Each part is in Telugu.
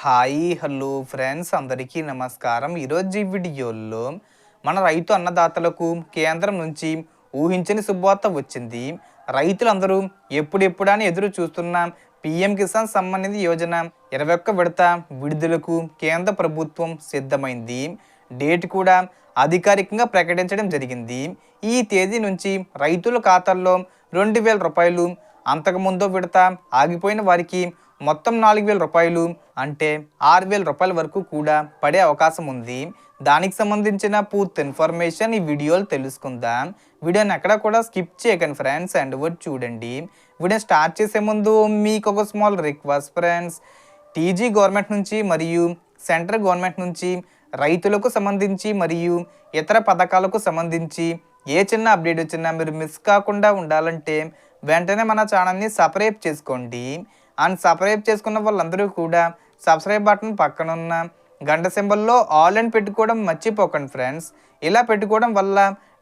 హాయ్ హలో ఫ్రెండ్స్ అందరికీ నమస్కారం. ఈరోజు ఈ వీడియోలో మన రైతు అన్నదాతలకు కేంద్రం నుంచి ఊహించని శుభవార్త వచ్చింది. రైతులందరూ ఎప్పుడెప్పుడని ఎదురు చూస్తున్న పిఎం కిసాన్ సంబంధిత యోజన ఇరవై ఒక్క విడత విడుదలకు కేంద్ర ప్రభుత్వం సిద్ధమైంది. డేట్ కూడా అధికారికంగా ప్రకటించడం జరిగింది. ఈ తేదీ నుంచి రైతుల ఖాతాల్లో రెండు వేల రూపాయలు అంతకుముందు విడత ఆగిపోయిన వారికి మొత్తం నాలుగు వేల రూపాయలు అంటే ఆరు వేల రూపాయల వరకు కూడా పడే అవకాశం ఉంది. దానికి సంబంధించిన పూర్తి ఇన్ఫర్మేషన్ ఈ వీడియోలో తెలుసుకుందాం. వీడియోని ఎక్కడ కూడా స్కిప్ చేయకండి ఫ్రెండ్స్ అండ్ వర్డ్ చూడండి. వీడియో స్టార్ట్ చేసే ముందు మీకు ఒక small request friends. TG government నుంచి మరియు సెంట్రల్ గవర్నమెంట్ నుంచి రైతులకు సంబంధించి మరియు ఇతర పథకాలకు సంబంధించి ఏ చిన్న అప్డేట్ వచ్చినా మీరు మిస్ కాకుండా ఉండాలంటే వెంటనే మన ఛానల్ని సబ్స్క్రైబ్ చేసుకోండి. అండ్ సబ్స్క్రైబ్ చేసుకున్న వాళ్ళందరూ కూడా సబ్స్క్రైబ్ బటన్ పక్కన ఉన్న గంట సింబల్లో ఆల్ అని పెట్టుకోవడం మర్చిపోకండి ఫ్రెండ్స్. ఇలా పెట్టుకోవడం వల్ల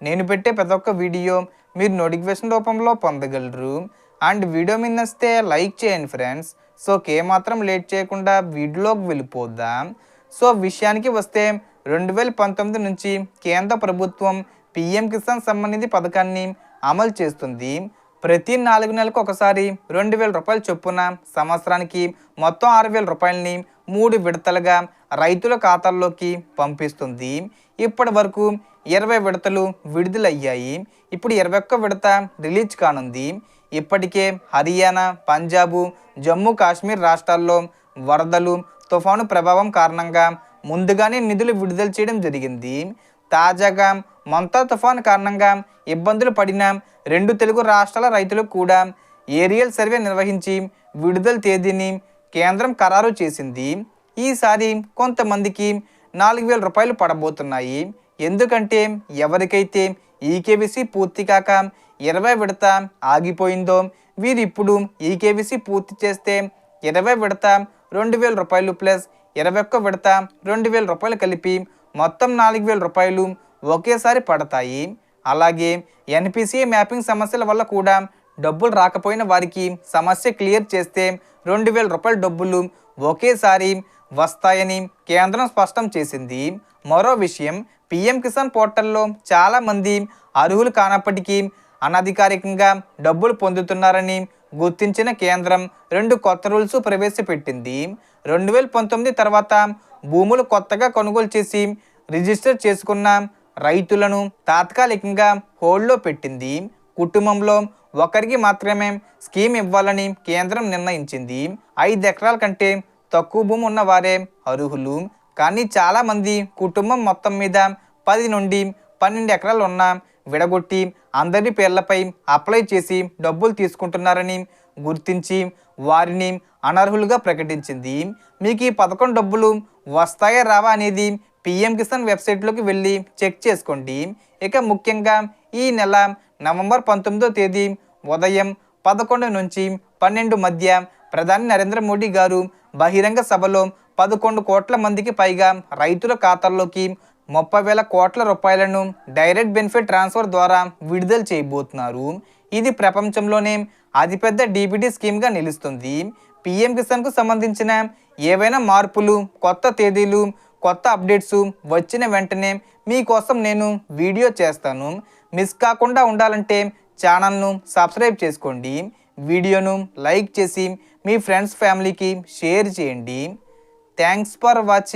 నేను పెట్టే ప్రతి ఒక్క వీడియో మీరు నోటిఫికేషన్ రూపంలో పొందగలరు. అండ్ వీడియో మీద నచ్చితే లైక్ చేయండి ఫ్రెండ్స్. సో మాత్రం లేట్ చేయకుండా వీడియోలోకి వెళ్ళిపోద్దాం సో విషయానికి వస్తే రెండు వేల పంతొమ్మిది నుంచి కేంద్ర ప్రభుత్వం పిఎం కిసాన్ సంబంధించి పథకాన్ని అమలు చేస్తుంది. ప్రతి నాలుగు నెలలకు ఒకసారి రెండు వేల రూపాయల చొప్పున సంవత్సరానికి మొత్తం ఆరు వేల రూపాయలని మూడు విడతలుగా రైతుల ఖాతాల్లోకి పంపిస్తుంది. ఇప్పటి వరకు ఇరవై విడతలు విడుదలయ్యాయి. ఇప్పుడు ఇరవై ఒక్క విడత రిలీజ్ కానుంది. ఇప్పటికే హర్యానా పంజాబు జమ్మూ కాశ్మీర్ రాష్ట్రాల్లో వరదలు తుఫాను ప్రభావం కారణంగా ముందుగానే నిధులు విడుదల చేయడం జరిగింది. తాజాగా మొంతా తుఫాను కారణంగా ఇబ్బందులు పడిన రెండు తెలుగు రాష్ట్రాల రైతులకు కూడా ఏరియల్ సర్వే నిర్వహించి విడుదల తేదీని కేంద్రం ఖరారు చేసింది. ఈసారి కొంతమందికి నాలుగు వేల రూపాయలు పడబోతున్నాయి. ఎందుకంటే ఎవరికైతే ఈకేబీసీ పూర్తి కాక ఇరవై విడత ఆగిపోయిందో వీరు ఇప్పుడు ఈకేబీసీ పూర్తి చేస్తే ఇరవై విడత రెండు వేల రూపాయలు ప్లస్ ఇరవై ఒక్క విడత రెండు వేల రూపాయలు కలిపి మొత్తం నాలుగు వేల రూపాయలు ఒకేసారి పడతాయి. అలాగే ఎన్పిసిఏ మ్యాపింగ్ సమస్యల వల్ల కూడా డబ్బులు రాకపోయిన వారికి సమస్య క్లియర్ చేస్తే రెండు వేల రూపాయల డబ్బులు ఒకేసారి వస్తాయని కేంద్రం స్పష్టం చేసింది. మరో విషయం పిఎం కిసాన్ పోర్టల్లో చాలామంది అర్హులు కానప్పటికీ అనధికారికంగా డబ్బులు పొందుతున్నారని గుర్తించిన కేంద్రం రెండు కొత్త రూల్స్ ప్రవేశపెట్టింది. రెండు వేల పంతొమ్మిది తర్వాత భూములు కొత్తగా కొనుగోలు చేసి రిజిస్టర్ చేసుకున్న రైతులను తాత్కాలికంగా హోల్డ్లో పెట్టింది. కుటుంబంలో ఒకరికి మాత్రమే స్కీమ్ ఇవ్వాలని కేంద్రం నిర్ణయించింది. ఐదు ఎకరాల కంటే తక్కువ భూమి ఉన్న వారే అర్హులు. కానీ చాలామంది కుటుంబం మొత్తం మీద పది నుండి పన్నెండు ఎకరాలు ఉన్న విడగొట్టి అందరి పేర్లపై అప్లై చేసి డబ్బులు తీసుకుంటున్నారని గుర్తించి వారిని అనర్హులుగా ప్రకటించింది. మీకు ఈ పథకం డబ్బులు వస్తాయా రావా అనేది పిఎం కిసాన్ వెబ్సైట్లోకి వెళ్ళి చెక్ చేసుకోండి. ఇక ముఖ్యంగా ఈ నెల నవంబర్ పంతొమ్మిదో తేదీ ఉదయం పదకొండు నుంచి పన్నెండు మధ్య ప్రధాని నరేంద్ర మోడీ గారు బహిరంగ సభలో పదకొండు కోట్ల మందికి పైగా రైతుల ఖాతాల్లోకి ముప్పై వేల కోట్ల రూపాయలను డైరెక్ట్ బెనిఫిట్ ట్రాన్స్ఫర్ ద్వారా విడుదల చేయబోతున్నారు. ఇది ప్రపంచంలోనే అతిపెద్ద డీబీటీ స్కీమ్గా నిలుస్తుంది. పిఎం కిసాన్కు సంబంధించిన ఏవైనా మార్పులు కొత్త తేదీలు కొత్త అప్డేట్స్ వచ్చిన వెంటనే మీకోసం నేను వీడియో చేస్తాను. మిస్ కాకుండా ఉండాలంటే ఛానల్ను సబ్స్క్రైబ్ చేసుకోండి. వీడియోను లైక్ చేసి మీ ఫ్రెండ్స్ ఫ్యామిలీకి షేర్ చేయండి. Thanks for watching.